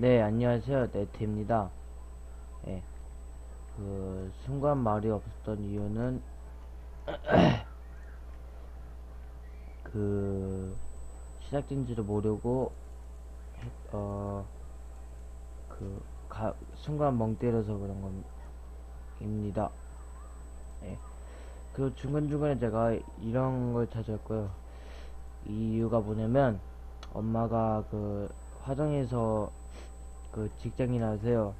네, 안녕하세요. 네트입니다. 예. 그, 순간 말이 없었던 이유는, 그, 시작된지도 모르고, 했- 어, 그, 가, 순간 멍 때려서 그런 겁니다. 예. 그리고 중간중간에 제가 이런 걸 찾았고요. 이 이유가 뭐냐면, 엄마가 그, 화정에서 그 직장인 하세요.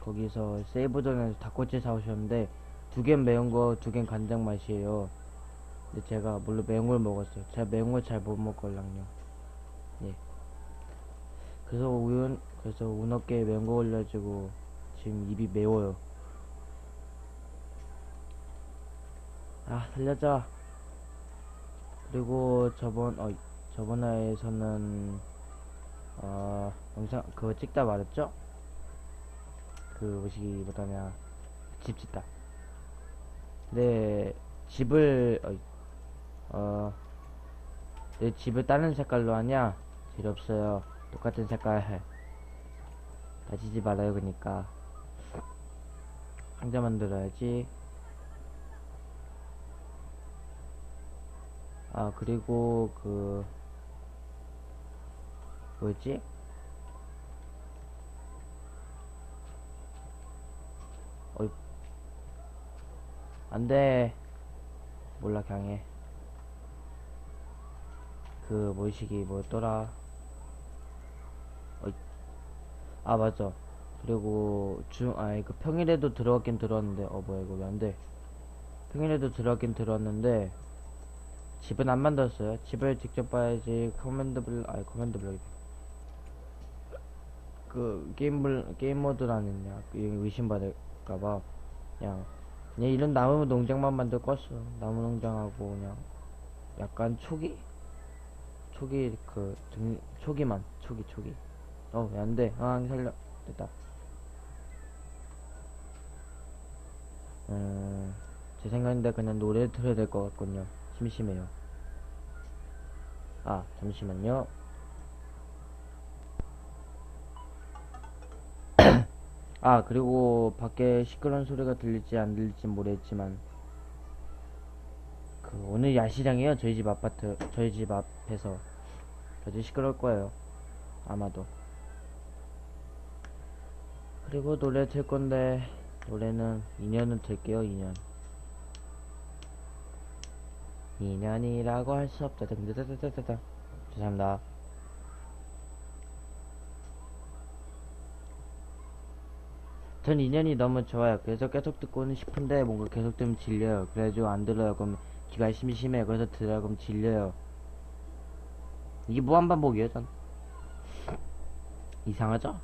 거기서 세이버전에서 닭꼬치 사오셨는데 두개 매운 거, 두개 간장 맛이에요. 근데 제가 물론 매운 걸 먹었어요. 제가 매운 걸 잘 못 먹걸랑요. 예. 그래서 우연 그래서 운 없게 매운 거 올려가지고 지금 입이 매워요. 아 살려줘. 그리고 저번 어 저번 화에서는 어, 영상, 그거 찍다 말했죠? 그, 뭐시기, 뭐다냐, 집 짓다. 내 집을, 어, 어, 내 집을 다른 색깔로 하냐? 필요 없어요. 똑같은 색깔 해. 다지지 말아요, 그니까. 상자 만들어야지. 아, 그리고, 그, 뭐였지? 어이. 안돼. 몰라 강해. 그 뭐시기 뭐였더라? 어이. 아 맞아. 그리고 중 아니 그 평일에도 들어왔긴 들어왔는데. 어 뭐야 이거 왜 안돼? 평일에도 들어왔긴 들어왔는데 집은 안 만들었어요. 집을 직접 봐야지 커맨드 블 아니 커맨드 블럭이 그 게임 블 게임 모드라는 야 의심받을까봐 그냥 그냥 이런 나무 농장만 만들 껐어. 나무 농장하고 그냥 약간 초기? 초기 그 등, 초기만. 초기 초기. 어왜 안돼. 아 살려. 됐다. 음 제 생각인데 그냥 노래 틀어야 될 것 같군요. 심심해요. 아 잠시만요 아, 그리고 밖에 시끄러운 소리가 들릴지 안 들릴지 모르겠지만, 그, 오늘 야시장이에요. 저희 집 아파트, 저희 집 앞에서. 아주 시끄러울 거예요. 아마도. 그리고 노래 틀 건데, 노래는 2년은 틀게요, 2년. 2년이라고 할 수 없다. 죄송합니다. 전 2년이 너무 좋아요. 그래서 계속 듣고는 싶은데 뭔가 계속 들으면 질려요. 그래가지고 안 들어요. 그럼 귀가 심심해. 그래서 들어요. 그럼 질려요. 이게 무한 반복이에요, 전. 이상하죠?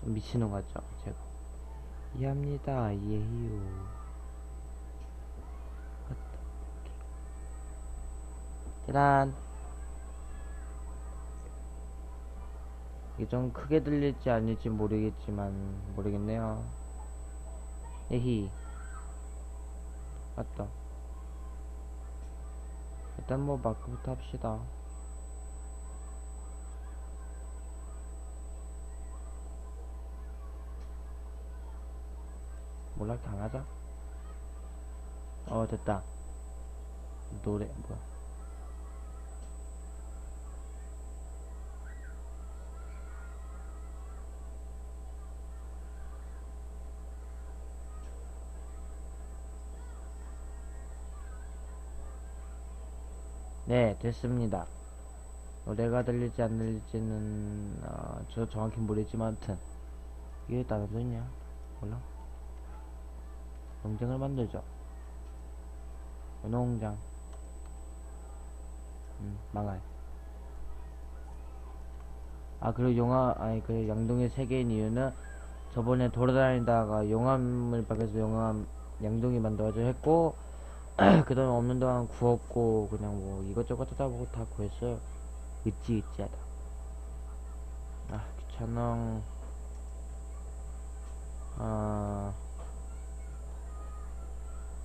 좀 미치는 것 같죠, 제가. 이해합니다. 이해해요. 계란. 이게 좀 크게 들릴지 아닐지 모르겠지만 모르겠네요. 에히 맞다. 일단 뭐 마크부터 합시다. 몰라 강하자. 어 됐다. 노래 뭐야? 네, 됐습니다. 노래가 들릴지 안 들릴지는 어, 저 정확히 모르겠지만 아무튼 이게 다른 소리냐? 몰라? 농장을 만들죠. 농장. 음, 망할. 아, 그리고 용암, 아니, 그 양동이 세 개인 이유는 저번에 돌아다니다가 용암을 밖에서 용암, 양동이 만들어가지고 했고, 그 다음에 없는 동안 구웠고 그냥 뭐 이것저것 찾아보고 다 구했어요. 으찌으찌하다. 아 귀찮아. 아.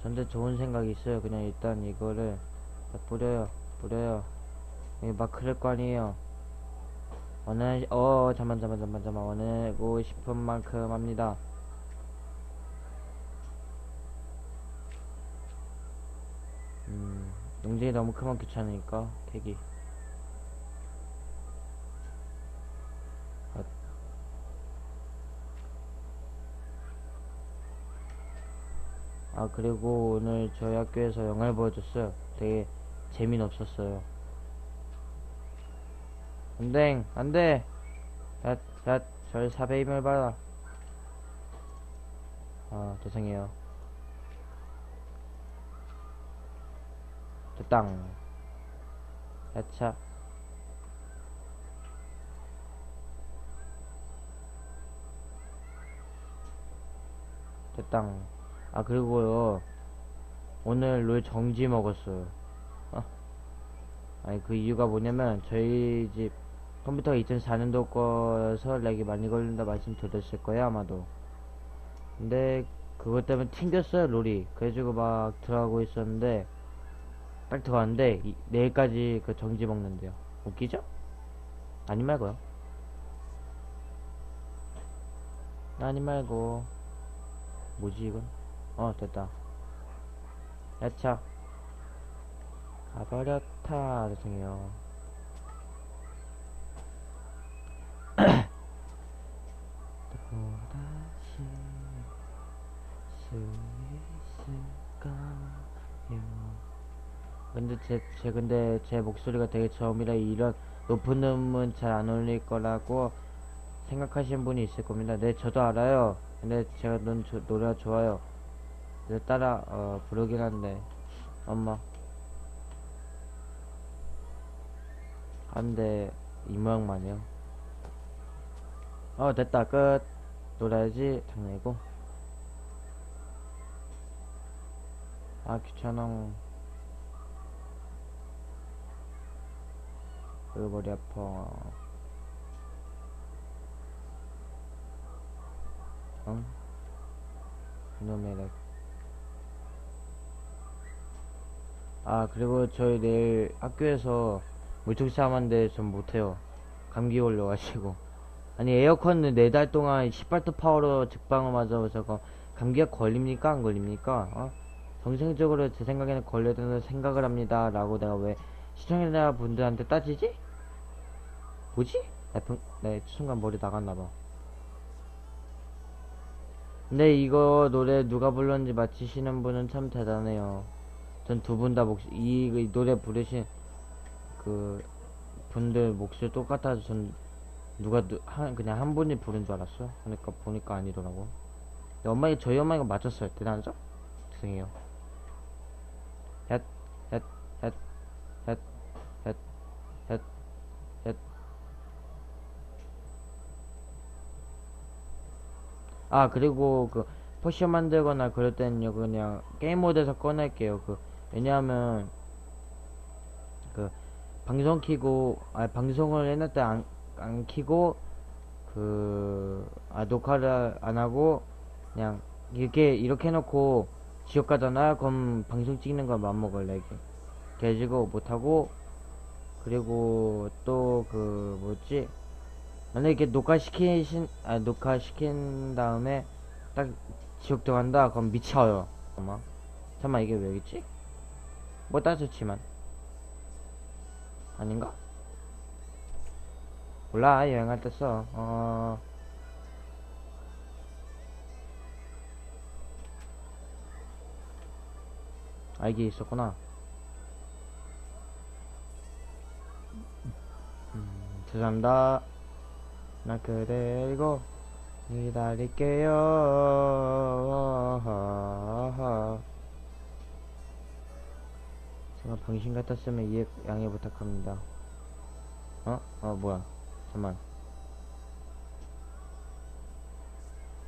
전데 좋은 생각이 있어요. 그냥 일단 이거를 다 뿌려요. 뿌려요. 여기 막 그럴 거 아니에요. 원하, 어, 잠만, 잠만, 잠만, 잠만. 원하고 싶은 만큼 합니다. 음, 용쟁이 너무 크면 귀찮으니까, 캐기. 아. 아, 그리고 오늘 저희 학교에서 영화를 보여줬어요. 되게 재미는 없었어요. 안돼, 안돼! 야, 야, 절 400임을 받아. 아, 죄송해요. 됐당. 야차. 됐당. 아, 그리고요. 오늘 롤 정지 먹었어요. 어? 아니, 그 이유가 뭐냐면, 저희 집 컴퓨터가 2004년도 거여서 렉이 많이 걸린다 말씀드렸을 거예요, 아마도. 근데, 그것 때문에 튕겼어요, 롤이. 그래가지고 막 들어가고 있었는데, 딱 들어갔는데, 이- 내일까지 그 정지 먹는데요. 웃기죠? 아니 말고요. 아니 말고. 뭐지, 이건? 어, 됐다. 야차. 가버렸다. 죄송해요. 또다시 수 있을까요? 근데 제, 제 근데 제 목소리가 되게 저음이라 이런 높은 음은 잘 안 어울릴 거라고 생각하시는 분이 있을 겁니다. 네, 저도 알아요. 근데 제가 넌 조- 노래가 좋아요. 그래서 따라 어, 부르긴 한데 엄마 한데 이 모양만이요. 어 됐다 끝 놀아야지 장난이고 아 귀찮아 으 머리 아파 응? 이놈의 렉. 아, 그리고 저희 내일 학교에서 물총싸움 하는데 전 못해요. 감기 걸려가지고. 아니, 에어컨을 네달 동안 18도 파워로 직방을 맞아서 저거 감기가 걸립니까? 안 걸립니까? 어? 정상적으로 제 생각에는 걸려야 된다고 생각을 합니다. 라고 내가 왜 시청자 분들한테 따지지? 뭐지? 나, 분, 네, 순간 머리 나갔나봐. 근데 이거 노래 누가 불렀는지 맞히시는 분은 참 대단해요. 전 두 분 다 목소리, 이, 이 노래 부르신 그 분들 목소리 똑같아서 전 누가 누, 한, 그냥 한 분이 부른 줄 알았어. 그러니까 보니까 아니더라고. 엄마가 저희 엄마가 맞췄어요. 대단하죠? 죄송해요. 얏, 얏, 얏, 얏, 얏, 얏, 얏. 아 그리고 그 포션 만들거나 그럴 때는요 그냥 게임 모드에서 꺼낼게요. 그 왜냐하면 그 방송 키고 아 방송을 해놨 때안 안 키고 그 아 녹화를 안 하고 그냥 이렇게 이렇게 해놓고 지옥 가잖아? 그럼 방송 찍는 거 맘먹을래? 이게. 그래가지고 못하고 그리고 또 그 뭐지 만약에 이렇게 녹화시키신 아 녹화시킨 다음에 딱 지옥 들어간다 그럼 미쳐요 아마 잠깐만 이게 왜 있지? 뭐 따졌지만 아닌가? 몰라 여행할 때 써. 어. 아 이게 있었구나. 음, 죄송합니다. 나 그대로 기다릴게요. 제가 병신 같았으면 이해 양해 부탁합니다. 어? 어 뭐야? 잠만.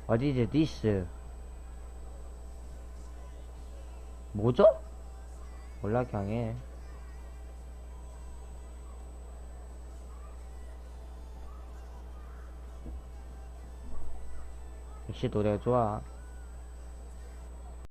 Is this? 뭐죠? 몰라 그냥 해. 역시 노래가 좋아.